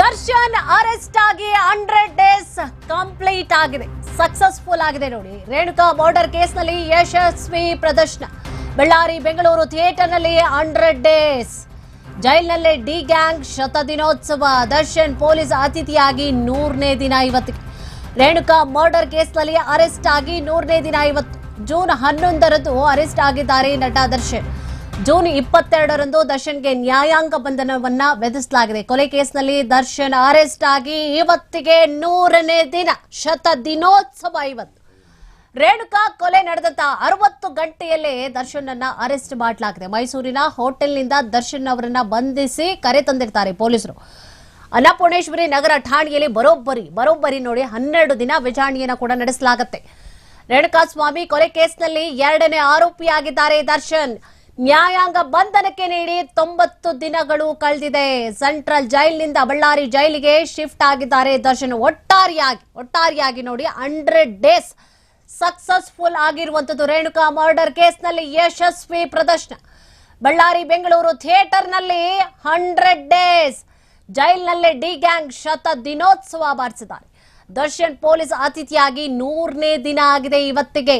Darshan arrest ಆಗಿ hundred days complete ಆಗಿದೆ. Successful ಆಗಿದೆ ನೋಡಿ. ರೇಣುಕಾ ಬಾರ್ಡರ್ ಕೇಸ್ನಲ್ಲಿ ಯಶಸ್ವಿ ಪ್ರದರ್ಶನ. ಬಳ್ಳಾರಿ, ಬೆಂಗಳೂರು ಥಿಯೇಟರ್ನಲ್ಲಿ ಹಂಡ್ರೆಡ್ ಡೇಸ್. ಜೈಲ್ನಲ್ಲಿ ಡಿ ಗ್ಯಾಂಗ್ ಶತದಿನೋತ್ಸವ. ದರ್ಶನ್ ಪೊಲೀಸ್ ಅತಿಥಿಯಾಗಿ ನೂರನೇ ದಿನ ಇವತ್ತು ರೇಣುಕಾ ಮರ್ಡರ್ ಕೇಸ್ನಲ್ಲಿ ಅರೆಸ್ಟ್ ಆಗಿ ನೂರನೇ ದಿನ ಇವತ್ತು ಜೂನ್ ಹನ್ನೊಂದರಂದು ಅರೆಸ್ಟ್ ಆಗಿದ್ದಾರೆ ನಟ ದರ್ಶನ್. ಜೂನ್ ಇಪ್ಪತ್ತೆರಡರಂದು ದರ್ಶನ್ಗೆ ನ್ಯಾಯಾಂಗ ಬಂಧನವನ್ನ ವಿಧಿಸಲಾಗಿದೆ. ಕೊಲೆ ಕೇಸ್ನಲ್ಲಿ ದರ್ಶನ್ ಅರೆಸ್ಟ್ ಆಗಿ ಇವತ್ತಿಗೆ ನೂರನೇ ದಿನ, ಶತ ದಿನೋತ್ಸವ ಇವತ್ತು. ರೇಣುಕಾ ಕೊಲೆ ನಡೆದಂತ ಅರವತ್ತು ಗಂಟೆಯಲ್ಲೇ ದರ್ಶನ್ ಅನ್ನ ಅರೆಸ್ಟ್ ಮಾಡಲಾಗಿದೆ. ಮೈಸೂರಿನ ಹೋಟೆಲ್ನಿಂದ ದರ್ಶನ್ ಅವರನ್ನ ಬಂಧಿಸಿ ಕರೆ ತಂದಿರ್ತಾರೆ ಪೊಲೀಸರು. ಅನ್ನಪೂರ್ಣೇಶ್ವರಿ ನಗರ ಠಾಣೆಯಲ್ಲಿ ಬರೋಬ್ಬರಿ ಬರೋಬ್ಬರಿ ನೋಡಿ ಹನ್ನೆರಡು ದಿನ ವಿಚಾರಣೆಯನ್ನು ಕೂಡ ನಡೆಸಲಾಗುತ್ತೆ. ರೇಣುಕಾ ಸ್ವಾಮಿ ಕೊಲೆ ಕೇಸ್ನಲ್ಲಿ ಎರಡನೇ ಆರೋಪಿಯಾಗಿದ್ದಾರೆ ದರ್ಶನ್. ನ್ಯಾಯಾಂಗ ಬಂಧನಕ್ಕೆ ನೀಡಿ ತೊಂಬತ್ತು ದಿನಗಳು ಕಳೆದಿದೆ. ಸೆಂಟ್ರಲ್ ಜೈಲಿನಿಂದ ಬಳ್ಳಾರಿ ಜೈಲಿಗೆ ಶಿಫ್ಟ್ ಆಗಿದ್ದಾರೆ. ದರ್ಶನ್, ಒಟ್ಟಾರೆಯಾಗಿ ಒಟ್ಟಾರೆಯಾಗಿ ನೋಡಿ, ಹಂಡ್ರೆಡ್ ಡೇಸ್ ಸಕ್ಸಸ್ಫುಲ್ ಆಗಿರುವಂತದ್ದು ರೇಣುಕಾ ಮರ್ಡರ್ ಕೇಸ್ನಲ್ಲಿ ಯಶಸ್ವಿ ಪ್ರದರ್ಶನ. ಬಳ್ಳಾರಿ, ಬೆಂಗಳೂರು ಥಿಯೇಟರ್ನಲ್ಲಿ ಹಂಡ್ರೆಡ್ ಡೇಸ್ ಜೈಲಿನಲ್ಲೇ ಡಿ ಗ್ಯಾಂಗ್ ಶತ ದಿನೋತ್ಸವ ಬಾರಿಸಿದ್ದಾರೆ ದರ್ಶನ್, ಪೊಲೀಸ್ ಅತಿಥಿಯಾಗಿ ನೂರನೇ ದಿನ ಆಗಿದೆ ಇವತ್ತಿಗೆ.